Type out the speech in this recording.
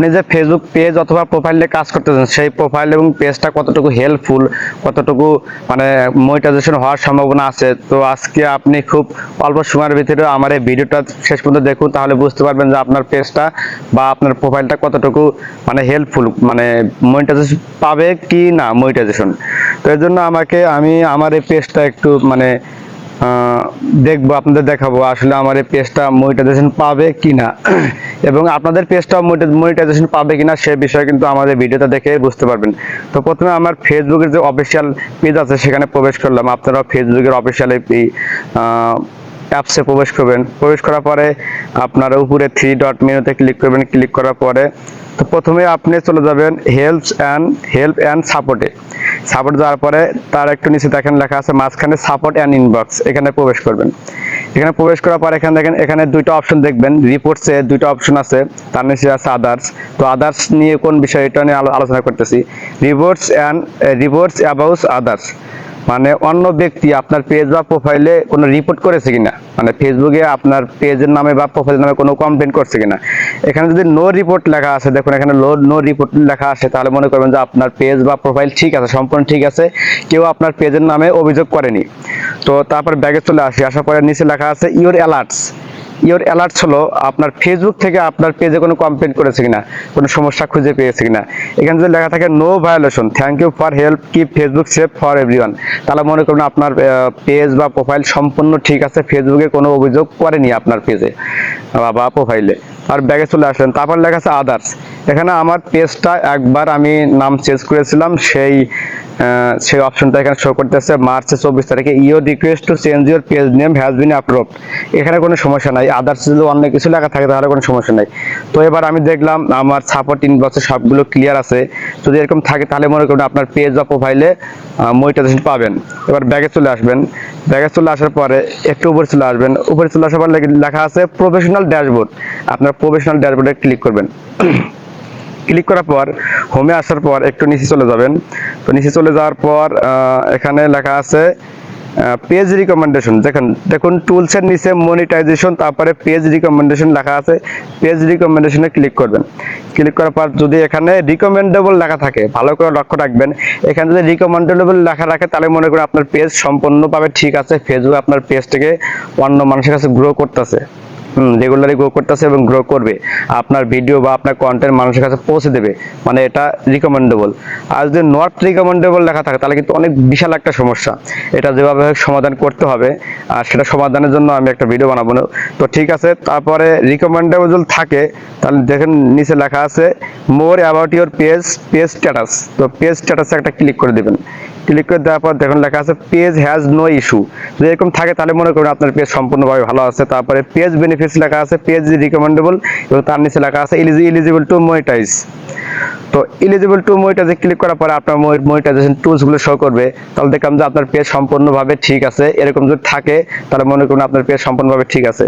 আপনি যে Facebook page অথবা প্রোফাইলে কাজ করতেছেন, সেই প্রোফাইল এবং পেজটা কতটুকু হেল্পফুল কতটুকু মানে মনিটাইজেশন হওয়ার সম্ভাবনা আছে, তো আজকে আপনি খুব অল্প সময়ের ভিতরে আমার এই ভিডিওটা শেষ পর্যন্ত দেখুন, তাহলে বুঝতে পারবেন যে আপনার পেজটা বা আপনার প্রোফাইলটা কতটুকু মানে হেল্পফুল মানে মনিটাইজেশন পাবে কি না মনিটাইজেশন তো এর জন্য আমাকে, আমি, আমার এই পেজটা একটু মানে দেখব, আপনাদের দেখাবো আসলে আমার এই পেজটা মনিটাইজেশন পাবে কিনা। এবং আপনাদের পেজটা মনিটাইজেশন পাবে কিনা সে বিষয়ে কিন্তু আমাদের ভিডিওটা দেখে বুঝতে পারবেন। তো প্রথমে আমার ফেসবুকের যে অফিসিয়াল পেজ আছে, সেখানে প্রবেশ করলাম। আপনারা ফেসবুকের অফিসিয়াল এই অ্যাপসে প্রবেশ করবেন। প্রবেশ করার পরে আপনারা উপরে থ্রি ডট মেনুতে ক্লিক করবেন। ক্লিক করার পরে তো প্রথমে আপনি চলে যাবেন হেল্প অ্যান্ড হেল্প অ্যান্ড সাপোর্টে সাপোর্ট দেওয়ার পরে তার একটু নিচে দেখেন লেখা আছে, মাঝখানে সাপোর্ট অ্যান্ড ইনবক্স এখানে প্রবেশ করবেন। এখানে প্রবেশ করার পর এখানে দেখেন, এখানে দুইটা অপশন দেখবেন। রিপোর্টসে দুইটা অপশন আছে, তার নিচে আছে আদার্স তো আদার্স নিয়ে কোন বিষয় এটা নিয়ে আলোচনা করতেছি? Reports and reports about others মানে অন্য ব্যক্তি আপনার পেজ বা প্রোফাইলে কোনো রিপোর্ট করেছে কিনা? মানে ফেসবুকে আপনার পেজের নামে বা প্রোফাইলের নামে কোনো কমপ্লেন করছে কিনা? এখানে যদি নো রিপোর্ট লেখা আছে, দেখুন এখানে লো নো রিপোর্ট লেখা আছে, তাহলে মনে করবেন যে আপনার পেজ বা প্রোফাইল ঠিক আছে, সম্পূর্ণ ঠিক আছে। কেউ আপনার পেজের নামে অভিযোগ করেনি। তো তারপর ব্যাগে চলে আসি, আসার পরে নিচে লেখা আছে ইউর অ্যালার্টস ইওর অ্যালার্টস হলো আপনার ফেসবুক থেকে আপনার পেজে কোনো কমপ্লেন করেছে কিনা, কোনো সমস্যা খুঁজে পেয়েছে কিনা। এখানে যদি লেখা থাকে no violation thank you for help কি ফেসবুক সেফ ফর এভরিওয়ান তাহলে মনে করুন আপনার পেজ বা প্রোফাইল সম্পূর্ণ ঠিক আছে ফেসবুকে কোনো অভিযোগ করেনি আপনার পেজে বা প্রোফাইলে আর ব্যাগে চলে আসলেন, তারপর লেখা আছে আদার্স এখানে আমার পেজটা একবার আমি নাম চেঞ্জ করেছিলাম, সেই সেই অপশনটা এখানে শো করতেছে মার্চের চব্বিশ তারিখে your request to change your page name has been approved এখানে কোনো সমস্যা নাই আদার্স যদি অন্য কিছু লেখা থাকে তাহলে কোনো সমস্যা নাই। তো এবার আমি দেখলাম আমার সাপোর্ট ইনবক্সে সবগুলো ক্লিয়ার আছে, যদি এরকম থাকে তাহলে মনে করুন আপনার পেজ বা প্রোফাইলে মনিটাইজেশন পাবেন। এবার ব্যাগে চলে আসবেন, ব্যাগে চলে আসার পরে একটু উপরে চলে আসবেন, উপরে চলে আসার পর লেখা আছে প্রফেশনাল ড্যাশবোর্ড আপনার প্রফেশনাল ড্যাশবোর্ডে ক্লিক করবেন। ক্লিক করার পর হোমে আসার পর একটু নিচে চলে যাবেন। তো নিচে চলে যাওয়ার পর এখানে লেখা আছে পেজ রিকমেন্ডেশন দেখেন, দেখুন টুলসের নিচে মনিটাইজেশন তারপরে পেজ রিকমেন্ডেশন লেখা আছে। পেজ রিকমেন্ডেশনে ক্লিক করবেন। ক্লিক করার পর যদি এখানে রিকমেন্ডেবল লেখা থাকে, ভালো করে লক্ষ্য রাখবেন। এখানে যদি রিকমেন্ডেবল লেখা রাখে তাহলে মনে করেন আপনার পেজ সম্পূর্ণভাবে ঠিক আছে। ফেসবুক আপনার পেজটাকে অন্য মানুষের কাছে গ্রো করতেছে। রেগুলারলি গ্রো করতেছে এবং গ্রো করবে। আপনার ভিডিও বা আপনার কন্টেন্ট মানুষের কাছে পৌঁছে দেবে। মানে এটা রিকমেন্ডেবল আর যদি নট রিকমেন্ডেবল লেখা থাকে, তাহলে কিন্তু অনেক বিশাল একটা সমস্যা। এটা যেভাবে সমাধান করতে হবে। আর সেটা সমাধানের জন্য আমি একটা ভিডিও বানাবো। তো ঠিক আছে, তারপরে রিকমেন্ডেবল থাকে, তাহলে দেখেন নিচে লেখা আছে more about your page page status তো পেজ স্ট্যাটাসে একটা ক্লিক করে দেবেন। ক্লিক করে দেওয়ার পর দেখুন লেখা আছে পেজ হ্যাজ নো ইস্যু যদি এরকম থাকে তাহলে মনে করুন আপনার পেজ সম্পূর্ণভাবে ভালো আছে। তারপরে পেজ বেনিফিটস লেখা আছে পেজ রিকমেন্ডেবল এবং তার নিচে লেখা আছে ইলিজিবল টু মনিটাইজ তো ইলিজিবল টু মনিটাইজে ক্লিক করার পরে আপনার মনিটাইজেশন টুলসগুলো শো করবে। তাহলে দেখলাম যে আপনার পেজ সম্পূর্ণভাবে ঠিক আছে। এরকম যদি থাকে, তাহলে মনে করুন আপনার পেজ সম্পূর্ণভাবে ঠিক আছে।